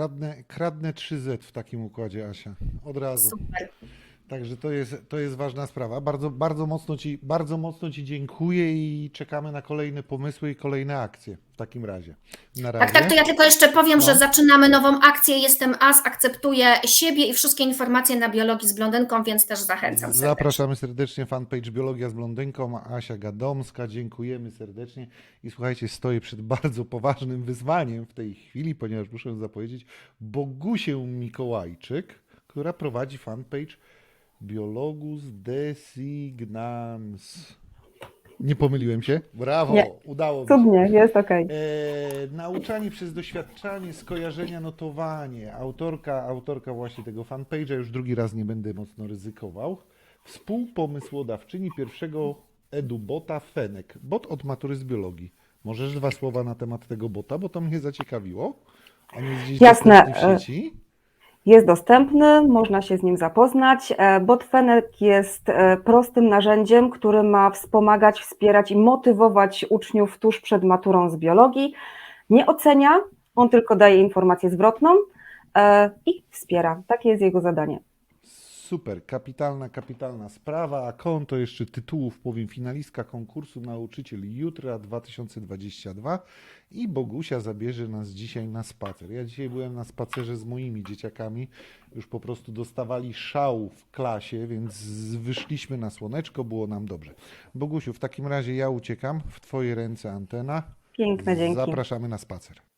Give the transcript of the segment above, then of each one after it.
Kradnę, kradnę 3Z w takim układzie, Asia. Od razu. Super. Także to jest, to jest ważna sprawa. Bardzo, bardzo, mocno ci, bardzo mocno Ci dziękuję i czekamy na kolejne pomysły i kolejne akcje w takim razie. Razie. Tak, tak, to ja tylko jeszcze powiem, No. że zaczynamy nową akcję. Jestem AS, akceptuję siebie i wszystkie informacje na biologii z blondynką, więc też zachęcam. serdecznie. Zapraszamy serdecznie fanpage Biologia z Blondynką, Asia Gadomska, dziękujemy serdecznie i słuchajcie, stoję przed bardzo poważnym wyzwaniem w tej chwili, ponieważ muszę zapowiedzieć Bogusię Mikołajczyk, która prowadzi fanpage Biologus Designans. Nie pomyliłem się? Brawo, Nie. udało mi się. Cudnie, jest okej. E, nauczanie przez doświadczanie, skojarzenia, notowanie. Autorka, autorka właśnie tego fanpage'a, już drugi raz nie będę mocno ryzykował. Współpomysłodawczyni pierwszego edubota Fenek. Bot od matury z biologii. Możesz dwa słowa na temat tego bota, bo to mnie zaciekawiło. On jest gdzieś Jasne, w sieci. Jest dostępny, można się z nim zapoznać. E, Bot Fenek jest e, prostym narzędziem, które ma wspomagać, wspierać i motywować uczniów tuż przed maturą z biologii. Nie ocenia, on tylko daje informację zwrotną e, i wspiera. Takie jest jego zadanie. Super, kapitalna, kapitalna sprawa. A konto jeszcze tytułów powiem finalistka konkursu Nauczyciel Jutra 2022 i Bogusia zabierze nas dzisiaj na spacer. Ja dzisiaj byłem na spacerze z moimi dzieciakami, już po prostu dostawali szału w klasie, więc wyszliśmy na słoneczko, było nam dobrze. Bogusiu, w takim razie ja uciekam, w Twoje ręce antena. Piękne dzięki. Zapraszamy na spacer.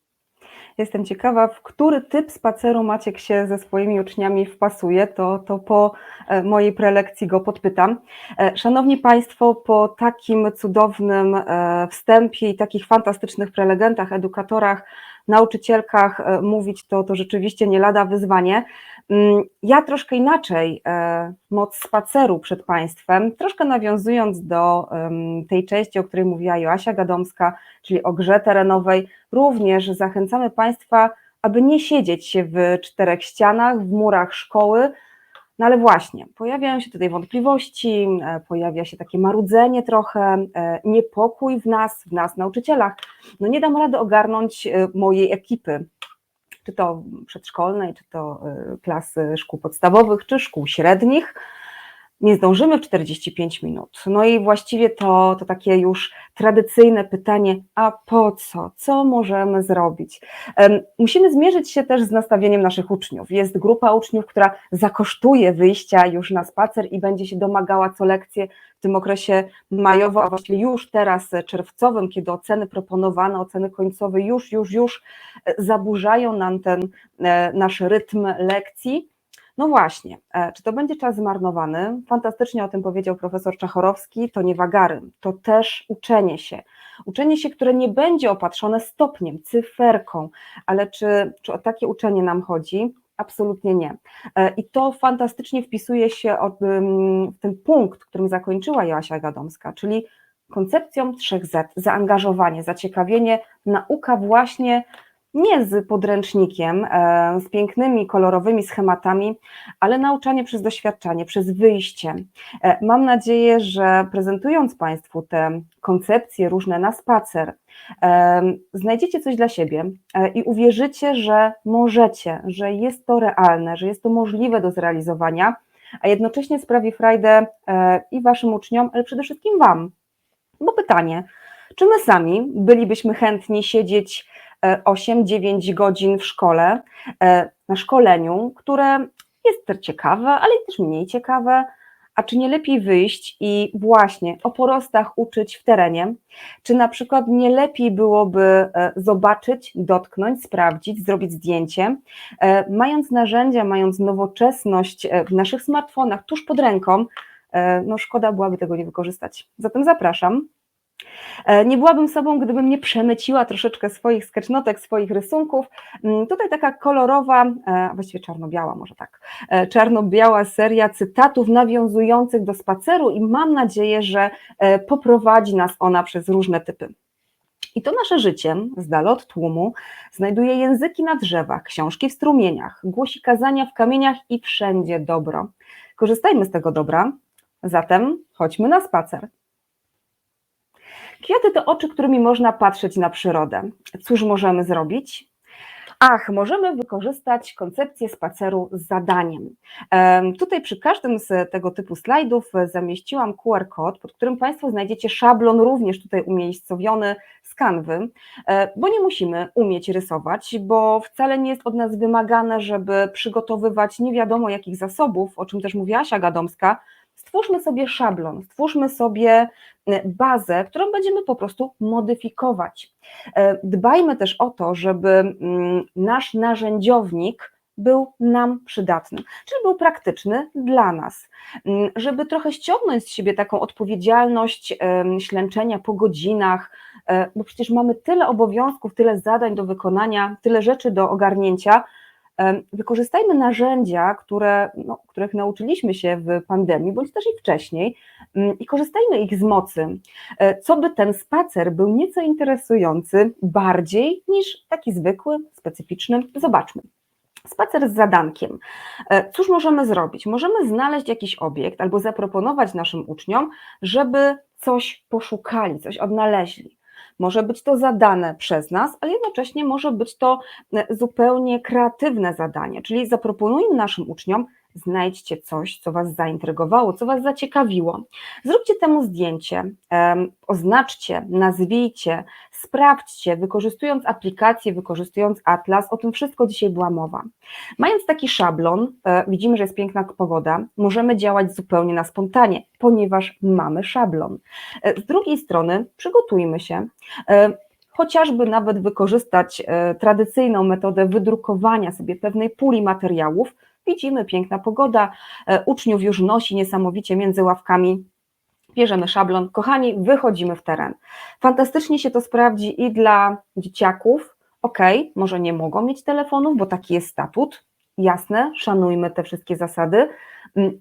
Jestem ciekawa, w który typ spaceru Maciek się ze swoimi uczniami wpasuje, to, to po e, mojej prelekcji go podpytam. E, Szanowni Państwo, po takim cudownym e, wstępie i takich fantastycznych prelegentach, edukatorach, nauczycielkach mówić, to, to rzeczywiście nie lada wyzwanie. Mm, Ja troszkę inaczej e, moc spaceru przed Państwem, troszkę nawiązując do tej części, o której mówiła Joasia Gadomska, czyli o grze terenowej, również zachęcamy Państwa, aby nie siedzieć się w czterech ścianach, w murach szkoły. No ale właśnie, pojawiają się tutaj wątpliwości, e, pojawia się takie marudzenie trochę, e, niepokój w nas, w nas nauczycielach. No nie dam rady ogarnąć mojej ekipy, czy to przedszkolnej, czy to e, klasy szkół podstawowych, czy szkół średnich. Nie zdążymy w 45 minut. No i właściwie to, to takie już tradycyjne pytanie, a po co? Co możemy zrobić? Musimy zmierzyć się też z nastawieniem naszych uczniów. Jest grupa uczniów, która zakosztuje wyjścia już na spacer i będzie się domagała co lekcję tym okresie majowo, a właściwie już teraz czerwcowym, kiedy oceny proponowane, oceny końcowe już, już, już zaburzają nam ten e, nasz rytm lekcji. No właśnie, e, czy to będzie czas zmarnowany? Fantastycznie o tym powiedział profesor Czachorowski, to nie wagary, to też uczenie się. Uczenie się, które nie będzie opatrzone stopniem, cyferką, ale czy, czy o takie uczenie nam chodzi? Absolutnie nie. E, I to fantastycznie wpisuje się w ten punkt, którym zakończyła Joasia Gadomska, czyli koncepcją 3Z, zaangażowanie, zaciekawienie, nauka właśnie nie z podręcznikiem, e, z pięknymi, kolorowymi schematami, ale nauczanie przez doświadczanie, przez wyjście. E, Mam nadzieję, że prezentując Państwu te koncepcje różne na spacer, e, znajdziecie coś dla siebie i uwierzycie, że możecie, że jest to realne, że jest to możliwe do zrealizowania, a jednocześnie sprawi frajdę i Waszym uczniom, ale przede wszystkim Wam. Bo pytanie, czy my sami bylibyśmy chętni siedzieć 8-9 godzin w szkole, e, na szkoleniu, które jest ciekawe, ale też mniej ciekawe, a czy nie lepiej wyjść i właśnie o porostach uczyć w terenie? Czy na przykład nie lepiej byłoby e, zobaczyć, dotknąć, sprawdzić, zrobić zdjęcie, e, mając narzędzia, mając nowoczesność e, w naszych smartfonach tuż pod ręką, e, no szkoda byłaby tego nie wykorzystać. Zatem zapraszam. E, Nie byłabym sobą, gdybym nie przemyciła troszeczkę swoich sketchnotek, swoich rysunków. Mm, Tutaj taka kolorowa, e, właściwie czarno-biała może tak, e, czarno-biała seria cytatów nawiązujących do spaceru i mam nadzieję, że poprowadzi nas ona przez różne typy. I to nasze życie, z dala od tłumu, znajduje języki na drzewach, książki w strumieniach, głosi kazania w kamieniach i wszędzie dobro. Korzystajmy z tego dobra, zatem chodźmy na spacer. Kwiaty to oczy, którymi można patrzeć na przyrodę. Cóż możemy zrobić? Ach, możemy wykorzystać koncepcję spaceru z zadaniem. Em, Tutaj przy każdym z tego typu slajdów e, zamieściłam QR kod, pod którym Państwo znajdziecie szablon również tutaj umiejscowiony z kanwy, e, bo nie musimy umieć rysować, bo wcale nie jest od nas wymagane, żeby przygotowywać nie wiadomo jakich zasobów, o czym też mówiła Asia Gadomska. Stwórzmy sobie szablon, stwórzmy sobie e, bazę, którą będziemy po prostu modyfikować. E, Dbajmy też o to, żeby mm, nasz narzędziownik był nam przydatny, czyli był praktyczny dla nas, Mm, żeby trochę ściągnąć z siebie taką odpowiedzialność em, ślęczenia po godzinach, e, bo przecież mamy tyle obowiązków, tyle zadań do wykonania, tyle rzeczy do ogarnięcia. Wykorzystajmy narzędzia, które, no, których nauczyliśmy się w pandemii, bądź też i wcześniej, mm, i korzystajmy ich z mocy, E, co by ten spacer był nieco interesujący bardziej niż taki zwykły, specyficzny. Zobaczmy. Spacer z zadankiem. E, Cóż możemy zrobić? Możemy znaleźć jakiś obiekt albo zaproponować naszym uczniom, żeby coś poszukali, coś odnaleźli. Może być to zadane przez nas, ale jednocześnie może być to e, zupełnie kreatywne zadanie, czyli zaproponujmy naszym uczniom, znajdźcie coś, co Was zaintrygowało, co Was zaciekawiło. Zróbcie temu zdjęcie, oznaczcie, nazwijcie, sprawdźcie, wykorzystując aplikację, wykorzystując Atlas, o tym wszystko dzisiaj była mowa. Mając taki szablon, e, widzimy, że jest piękna pogoda, możemy działać zupełnie na spontanie, ponieważ mamy szablon. E, Z drugiej strony przygotujmy się, e, chociażby nawet wykorzystać tradycyjną metodę wydrukowania sobie pewnej puli materiałów. Widzimy, piękna pogoda, uczniów już nosi niesamowicie między ławkami. Bierzemy szablon, kochani, wychodzimy w teren. Fantastycznie się to sprawdzi i dla dzieciaków. Ok, może nie mogą mieć telefonów, bo taki jest statut. Jasne, szanujmy te wszystkie zasady,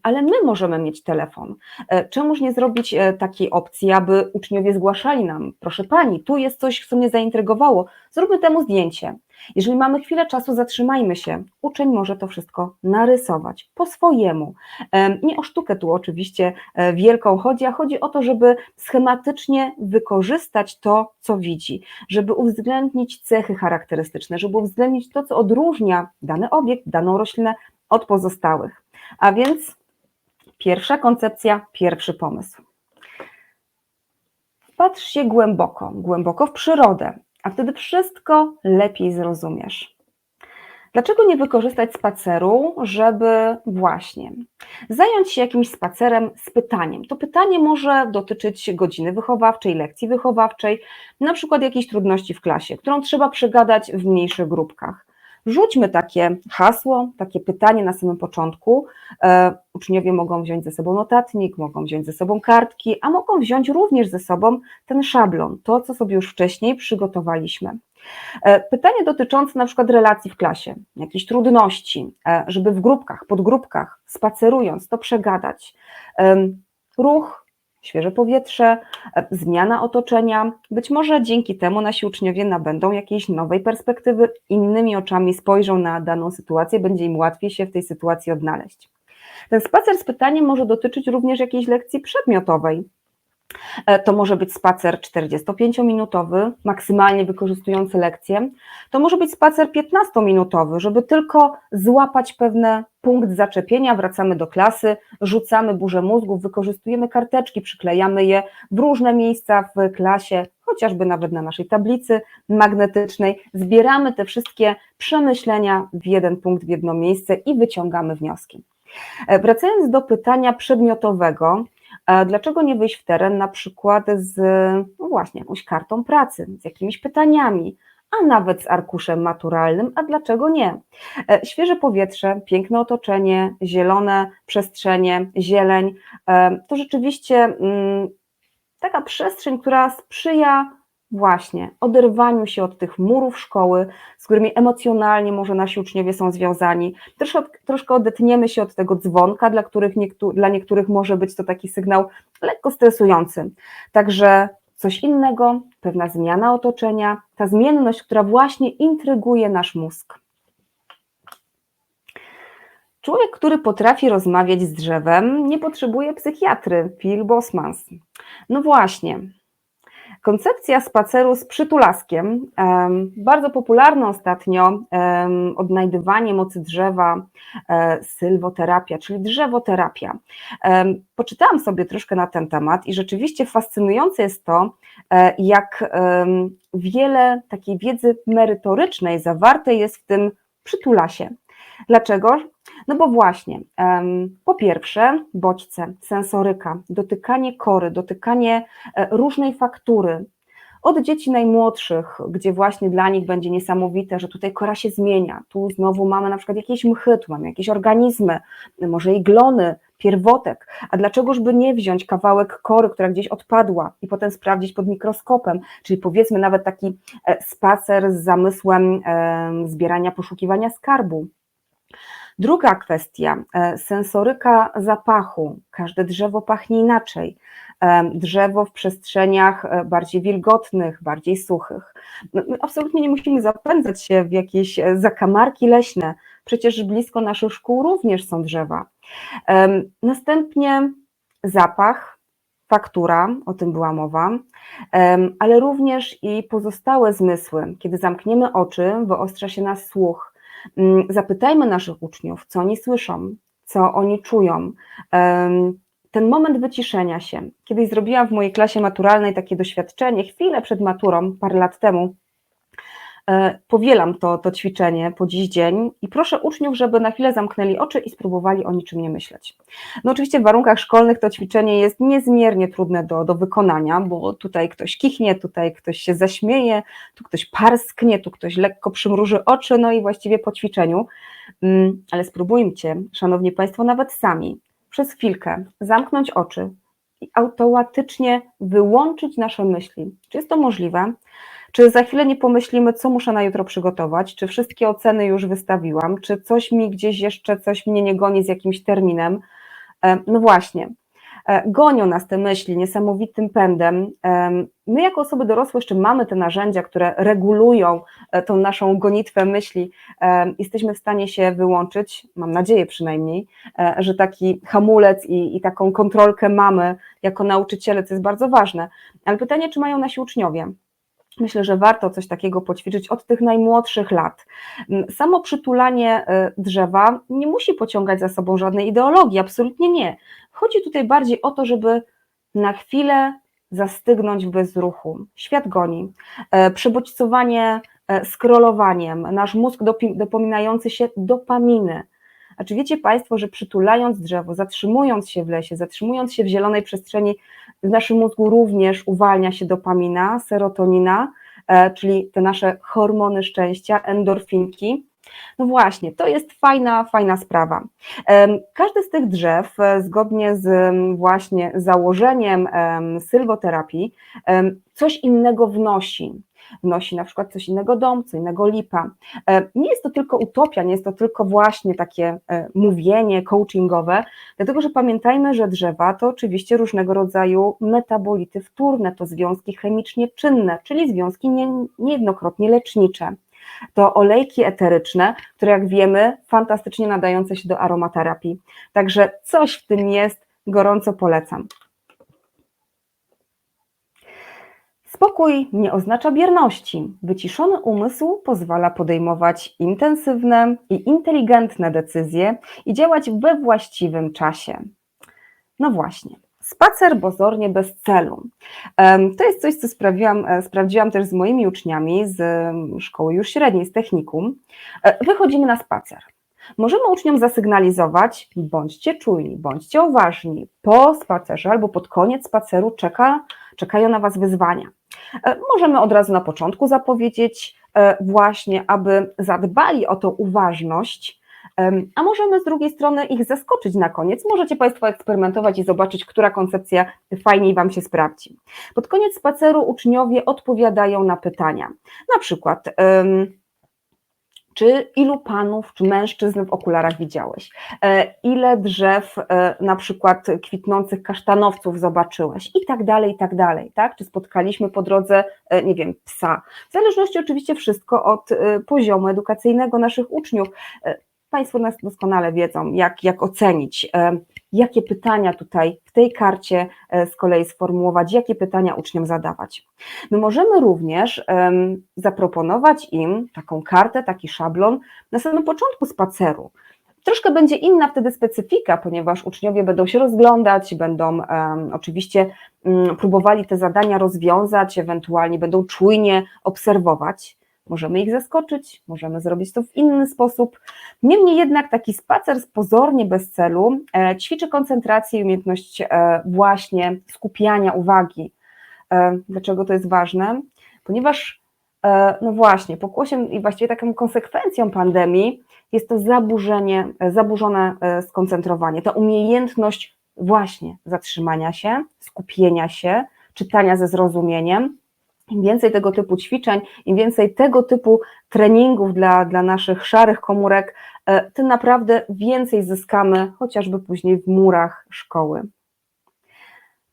ale my możemy mieć telefon. E, Czemuż nie zrobić e, takiej opcji, aby uczniowie zgłaszali nam, proszę pani, tu jest coś, co mnie zaintrygowało, zróbmy temu zdjęcie. Jeżeli mamy chwilę czasu, zatrzymajmy się. Uczeń może to wszystko narysować po swojemu. Em, Nie o sztukę tu oczywiście e, wielką chodzi, a chodzi o to, żeby schematycznie wykorzystać to, co widzi, żeby uwzględnić cechy charakterystyczne, żeby uwzględnić to, co odróżnia dany obiekt, daną roślinę od pozostałych. A więc pierwsza koncepcja, pierwszy pomysł. Wpatrz się głęboko, głęboko w przyrodę, a wtedy wszystko lepiej zrozumiesz. Dlaczego nie wykorzystać spaceru, żeby właśnie zająć się jakimś spacerem z pytaniem? To pytanie może dotyczyć godziny wychowawczej, lekcji wychowawczej, na przykład jakiejś trudności w klasie, którą trzeba przegadać w mniejszych grupkach. Rzućmy takie hasło, takie pytanie na samym początku. E, uczniowie mogą wziąć ze sobą notatnik, mogą wziąć ze sobą kartki, a mogą wziąć również ze sobą ten szablon, to co sobie już wcześniej przygotowaliśmy. E, Pytanie dotyczące na przykład relacji w klasie, jakichś trudności, e, żeby w grupkach, podgrupkach, spacerując, to przegadać. Ruch, świeże powietrze, e, zmiana otoczenia. Być może dzięki temu nasi uczniowie nabędą jakiejś nowej perspektywy, innymi oczami spojrzą na daną sytuację, będzie im łatwiej się w tej sytuacji odnaleźć. Ten spacer z pytaniem może dotyczyć również jakiejś lekcji przedmiotowej. E, To może być spacer 45-minutowy, maksymalnie wykorzystujący lekcję. To może być spacer 15-minutowy, żeby tylko złapać pewne punkt zaczepienia, wracamy do klasy, rzucamy burzę mózgów, wykorzystujemy karteczki, przyklejamy je w różne miejsca w klasie, chociażby nawet na naszej tablicy magnetycznej. Zbieramy te wszystkie przemyślenia w jeden punkt, w jedno miejsce i wyciągamy wnioski. E, Wracając do pytania przedmiotowego, Dlaczego nie wyjść w teren na przykład z no właśnie jakąś kartą pracy, z jakimiś pytaniami, a nawet z arkuszem maturalnym, a dlaczego nie? E, Świeże powietrze, piękne otoczenie, zielone przestrzenie, zieleń, e, to rzeczywiście mm, taka przestrzeń, która sprzyja właśnie oderwaniu się od tych murów szkoły, z którymi emocjonalnie może nasi uczniowie są związani. Troszkę, troszkę odetniemy się od tego dzwonka, dla, których niektó- dla niektórych może być to taki sygnał lekko stresujący. Także coś innego, pewna zmiana otoczenia, ta zmienność, która właśnie intryguje nasz mózg. Człowiek, który potrafi rozmawiać z drzewem, nie potrzebuje psychiatry. Phil Bosmans. No właśnie. Koncepcja spaceru z przytulaskiem, em, bardzo popularna ostatnio, odnajdywanie mocy drzewa, e, sylwoterapia, czyli drzewoterapia. Poczytałam sobie troszkę na ten temat i rzeczywiście fascynujące jest to, e, jak wiele takiej wiedzy merytorycznej zawarte jest w tym przytulasie. Dlaczego? No bo właśnie, po pierwsze, bodźce, sensoryka, dotykanie kory, dotykanie e, różnej faktury. Od dzieci najmłodszych, gdzie właśnie dla nich będzie niesamowite, że tutaj kora się zmienia. Tu znowu mamy na przykład jakieś mchy, tu mamy jakieś organizmy, może iglony, pierwotek. A dlaczegoż by nie wziąć kawałek kory, która gdzieś odpadła i potem sprawdzić pod mikroskopem, czyli powiedzmy nawet taki e, spacer z zamysłem em, zbierania, poszukiwania skarbu. Druga kwestia, e, sensoryka zapachu. Każde drzewo pachnie inaczej. E, Drzewo w przestrzeniach e, bardziej wilgotnych, bardziej suchych. No, My absolutnie nie musimy zapędzać się w jakieś zakamarki leśne. Przecież blisko naszych szkół również są drzewa. Następnie zapach, faktura, o tym była mowa, ale również i pozostałe zmysły. Kiedy zamkniemy oczy, wyostrza się nas słuch. Mm, Zapytajmy naszych uczniów, co oni słyszą, co oni czują. Ten moment wyciszenia się. Kiedyś zrobiłam w mojej klasie maturalnej takie doświadczenie, chwilę przed maturą, parę lat temu. E, Powielam to, to ćwiczenie po dziś dzień i proszę uczniów, żeby na chwilę zamknęli oczy i spróbowali o niczym nie myśleć. No oczywiście w warunkach szkolnych to ćwiczenie jest niezmiernie trudne do, do wykonania, bo tutaj ktoś kichnie, tutaj ktoś się zaśmieje, tu ktoś parsknie, tu ktoś lekko przymruży oczy, no i właściwie po ćwiczeniu. Mm, Ale spróbujcie, Szanowni Państwo, nawet sami przez chwilkę zamknąć oczy i automatycznie wyłączyć nasze myśli. Czy jest to możliwe? Czy za chwilę nie pomyślimy, co muszę na jutro przygotować? Czy wszystkie oceny już wystawiłam? Czy coś mi gdzieś jeszcze, coś mnie nie goni z jakimś terminem? E, No właśnie, E, gonią nas te myśli niesamowitym pędem. Em, My, jako osoby dorosłe, jeszcze mamy te narzędzia, które regulują e, tą naszą gonitwę myśli. Jesteśmy w stanie się wyłączyć, mam nadzieję przynajmniej, e, że taki hamulec i, i taką kontrolkę mamy jako nauczyciele, co jest bardzo ważne. Ale pytanie, czy mają nasi uczniowie? Myślę, że warto coś takiego poćwiczyć od tych najmłodszych lat. Mm, Samo przytulanie e, drzewa nie musi pociągać za sobą żadnej ideologii, absolutnie nie. Chodzi tutaj bardziej o to, żeby na chwilę zastygnąć w bezruchu. Świat goni. E, Przebodźcowanie e, scrollowaniem, nasz mózg dopominający się dopaminy. A czy wiecie Państwo, że przytulając drzewo, zatrzymując się w lesie, zatrzymując się w zielonej przestrzeni, w naszym mózgu również uwalnia się dopamina, serotonina, e, czyli te nasze hormony szczęścia, endorfinki. No właśnie, to jest fajna, fajna sprawa. Em, Każde z tych drzew, e, zgodnie z właśnie założeniem em, sylwoterapii, coś innego wnosi. Wnosi na przykład coś innego dom, co innego lipa. E, Nie jest to tylko utopia, nie jest to tylko właśnie takie e, mówienie coachingowe, dlatego że pamiętajmy, że drzewa to oczywiście różnego rodzaju metabolity wtórne, to związki chemicznie czynne, czyli związki nie, niejednokrotnie lecznicze. To olejki eteryczne, które jak wiemy, fantastycznie nadające się do aromaterapii. Także coś w tym jest, gorąco polecam. Spokój nie oznacza bierności. Wyciszony umysł pozwala podejmować intensywne i inteligentne decyzje i działać we właściwym czasie. No właśnie. Spacer pozornie bez celu. To jest coś, co sprawiłam, e, sprawdziłam też z moimi uczniami z szkoły już średniej, z technikum. E, Wychodzimy na spacer. Możemy uczniom zasygnalizować, bądźcie czujni, bądźcie uważni. Po spacerze albo pod koniec spaceru czeka, czekają na Was wyzwania. E, Możemy od razu na początku zapowiedzieć, e, właśnie, aby zadbali o tą uważność, A możemy z drugiej strony ich zaskoczyć na koniec. Możecie Państwo eksperymentować i zobaczyć, która koncepcja fajniej Wam się sprawdzi. Pod koniec spaceru uczniowie odpowiadają na pytania. Na przykład, czy ilu panów, czy mężczyzn w okularach widziałeś? E, Ile drzew, e, na przykład kwitnących kasztanowców zobaczyłeś? I tak dalej, i tak dalej, tak? Czy spotkaliśmy po drodze, e, nie wiem, psa? W zależności oczywiście wszystko od poziomu edukacyjnego naszych uczniów. Państwo nas doskonale wiedzą, jak, jak ocenić, e, jakie pytania tutaj w tej karcie e, z kolei sformułować, jakie pytania uczniom zadawać. My możemy również zaproponować im taką kartę, taki szablon na samym początku spaceru. Troszkę będzie inna wtedy specyfika, ponieważ uczniowie będą się rozglądać, będą em, oczywiście mm, próbowali te zadania rozwiązać, ewentualnie będą czujnie obserwować. Możemy ich zaskoczyć, możemy zrobić to w inny sposób. Niemniej jednak taki spacer pozornie bez celu e, ćwiczy koncentrację i umiejętność e, właśnie skupiania uwagi. E, Dlaczego to jest ważne? Ponieważ, no właśnie, pokłosiem i właściwie taką konsekwencją pandemii jest to zaburzenie, zaburzone skoncentrowanie, ta umiejętność właśnie zatrzymania się, skupienia się, czytania ze zrozumieniem. Im więcej tego typu ćwiczeń, im więcej tego typu treningów dla, dla naszych szarych komórek, e, tym naprawdę więcej zyskamy, chociażby później w murach szkoły.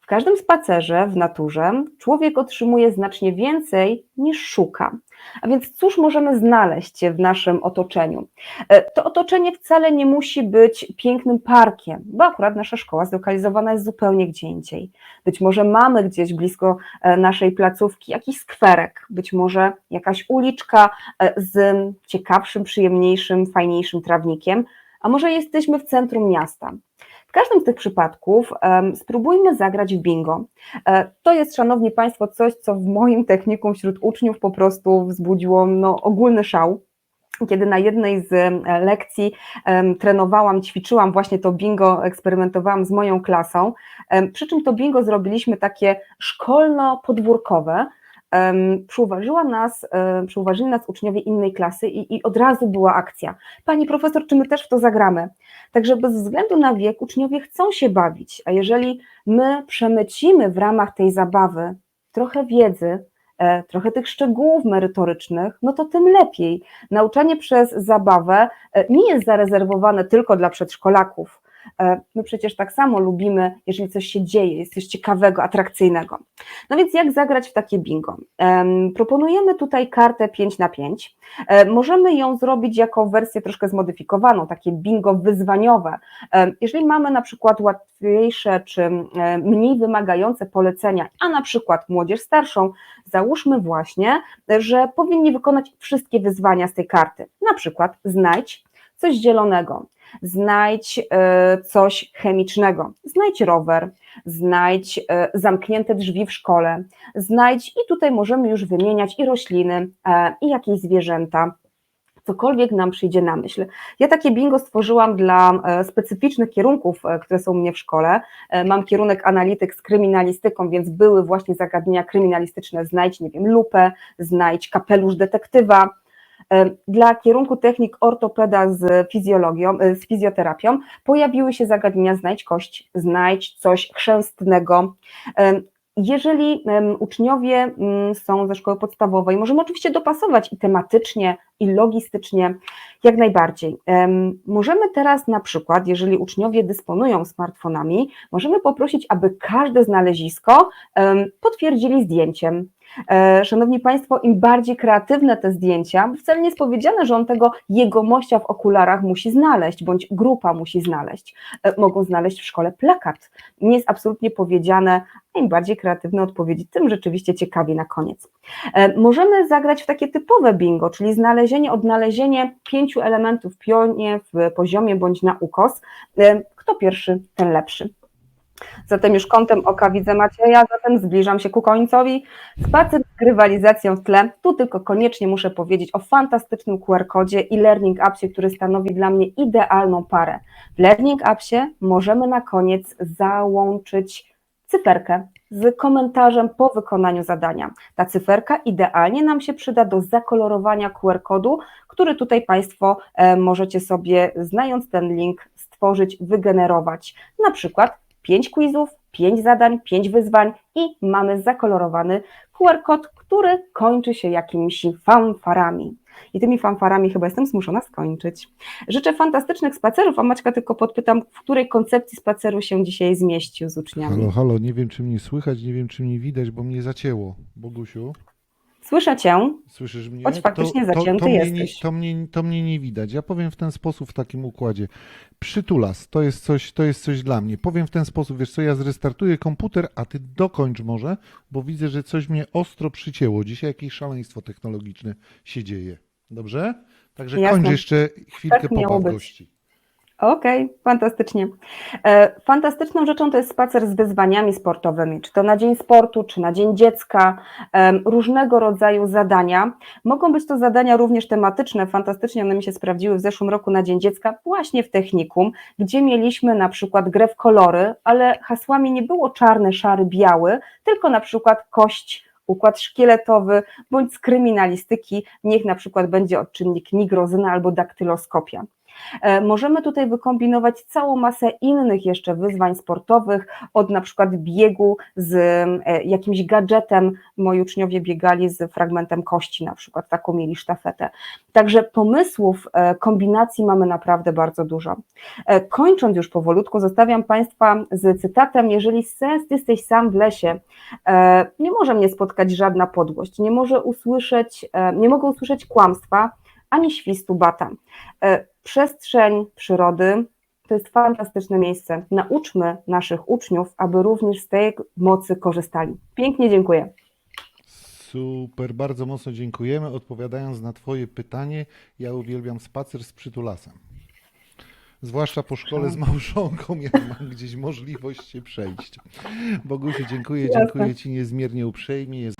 Każdym spacerze w naturze człowiek otrzymuje znacznie więcej niż szuka. A więc cóż możemy znaleźć w naszym otoczeniu? E, To otoczenie wcale nie musi być pięknym parkiem, bo akurat nasza szkoła zlokalizowana jest zupełnie gdzie indziej. Być może mamy gdzieś blisko e, naszej placówki jakiś skwerek, być może jakaś uliczka e, z ciekawszym, przyjemniejszym, fajniejszym trawnikiem, a może jesteśmy w centrum miasta. W każdym z tych przypadków em, spróbujmy zagrać w bingo. E, To jest, Szanowni Państwo, coś, co w moim technikum wśród uczniów po prostu wzbudziło no, ogólny szał. Kiedy na jednej z lekcji em, trenowałam, ćwiczyłam właśnie to bingo, eksperymentowałam z moją klasą, em, przy czym to bingo zrobiliśmy takie szkolno-podwórkowe. Em, Przyuważyła nas, em, przyuważyli nas uczniowie innej klasy i, i od razu była akcja. Pani profesor, czy my też w to zagramy? Także bez względu na wiek uczniowie chcą się bawić, a jeżeli my przemycimy w ramach tej zabawy trochę wiedzy, e, trochę tych szczegółów merytorycznych, no to tym lepiej. Nauczanie przez zabawę e, nie jest zarezerwowane tylko dla przedszkolaków. E, My przecież tak samo lubimy, jeżeli coś się dzieje, jest coś ciekawego, atrakcyjnego. No więc jak zagrać w takie bingo? Em, Proponujemy tutaj kartę 5 na 5. E, Możemy ją zrobić jako wersję troszkę zmodyfikowaną, takie bingo wyzwaniowe. E, Jeżeli mamy na przykład łatwiejsze czy mniej wymagające polecenia, a na przykład młodzież starszą, załóżmy właśnie, że powinni wykonać wszystkie wyzwania z tej karty. Na przykład znajdź coś zielonego, znajdź e, coś chemicznego, znajdź rower, znajdź e, zamknięte drzwi w szkole, znajdź i tutaj możemy już wymieniać i rośliny, e, i jakieś zwierzęta, cokolwiek nam przyjdzie na myśl. Ja takie bingo stworzyłam dla specyficznych kierunków, które są u mnie w szkole. Mam kierunek analityk z kryminalistyką, więc były właśnie zagadnienia kryminalistyczne, znajdź, nie wiem, lupę, znajdź kapelusz detektywa. E, Dla kierunku technik ortopeda z fizjologią, e, z fizjoterapią pojawiły się zagadnienia znajdź kość, znajdź coś chrzęstnego. E, Jeżeli uczniowie mm, są ze szkoły podstawowej, możemy oczywiście dopasować i tematycznie, i logistycznie, jak najbardziej. Em, Możemy teraz na przykład, jeżeli uczniowie dysponują smartfonami, możemy poprosić, aby każde znalezisko potwierdzili zdjęciem. E, Szanowni Państwo, im bardziej kreatywne te zdjęcia, wcale nie jest powiedziane, że on tego jegomościa w okularach musi znaleźć, bądź grupa musi znaleźć. E, Mogą znaleźć w szkole plakat. Nie jest absolutnie powiedziane, a im bardziej kreatywne odpowiedzi, tym rzeczywiście ciekawie na koniec. E, Możemy zagrać w takie typowe bingo, czyli znalezienie, odnalezienie pięciu elementów w pionie, w poziomie bądź na ukos. Kto pierwszy, ten lepszy. Zatem już kątem oka widzę Macieja, zatem zbliżam się ku końcowi. Spacer z rywalizacją w tle. Tu tylko koniecznie muszę powiedzieć o fantastycznym QR-kodzie i Learning Appsie, który stanowi dla mnie idealną parę. W Learning Appsie możemy na koniec załączyć cyferkę, z komentarzem po wykonaniu zadania. Ta cyferka idealnie nam się przyda do zakolorowania QR-kodu, który tutaj Państwo e, możecie sobie, znając ten link, stworzyć, wygenerować. Na przykład 5 quizów, 5 zadań, 5 wyzwań i mamy zakolorowany QR-kod, który kończy się jakimiś fanfarami. I tymi fanfarami chyba jestem zmuszona skończyć. Życzę fantastycznych spacerów, a Maćka tylko podpytam, w której koncepcji spaceru się dzisiaj zmieścił z uczniami. Halo, halo, nie wiem czy mnie słychać, nie wiem czy mnie widać, bo mnie zacięło. Bogusiu, Słyszę Cię, słyszysz mnie? Choć faktycznie to, to, zacięty to, mnie nie, jesteś. to, mnie, to mnie nie widać. Ja powiem w ten sposób, w takim układzie. Przytulas, to jest coś, to jest coś dla mnie. Powiem w ten sposób, wiesz co, ja zrestartuję komputer, a ty dokończ może, bo widzę, że coś mnie ostro przycięło. Dzisiaj jakieś szaleństwo technologiczne się dzieje. Dobrze? Także Jasne. kończ jeszcze chwilkę Tak miało pobaw być. gości. Okej, fantastycznie. E, Fantastyczną rzeczą to jest spacer z wyzwaniami sportowymi, czy to na Dzień Sportu, czy na Dzień Dziecka, różnego rodzaju zadania. Mogą być to zadania również tematyczne, fantastycznie one mi się sprawdziły w zeszłym roku na Dzień Dziecka, właśnie w technikum, gdzie mieliśmy na przykład grę w kolory, ale hasłami nie było czarny, szary, biały, tylko na przykład kość, układ szkieletowy, bądź z kryminalistyki, niech na przykład będzie odczynnik nigrozyna albo daktyloskopia. E, Możemy tutaj wykombinować całą masę innych jeszcze wyzwań sportowych, od na przykład biegu z e, jakimś gadżetem. Moi uczniowie biegali z fragmentem kości, na przykład taką mieli sztafetę. Także pomysłów, e, kombinacji mamy naprawdę bardzo dużo. Kończąc już powolutku, zostawiam Państwa z cytatem: Jeżeli sens jesteś sam w lesie, nie może mnie spotkać żadna podłość, nie może usłyszeć, nie mogę usłyszeć kłamstwa ani świstu bata. E, Przestrzeń przyrody to jest fantastyczne miejsce. Nauczmy naszych uczniów, aby również z tej mocy korzystali. Pięknie dziękuję. Super, bardzo mocno dziękujemy. Odpowiadając na Twoje pytanie, ja uwielbiam spacer z przytulasem. Zwłaszcza po szkole z małżonką, jak mam gdzieś możliwość się przejść. Bogusiu, dziękuję, dziękuję Ci niezmiernie uprzejmie.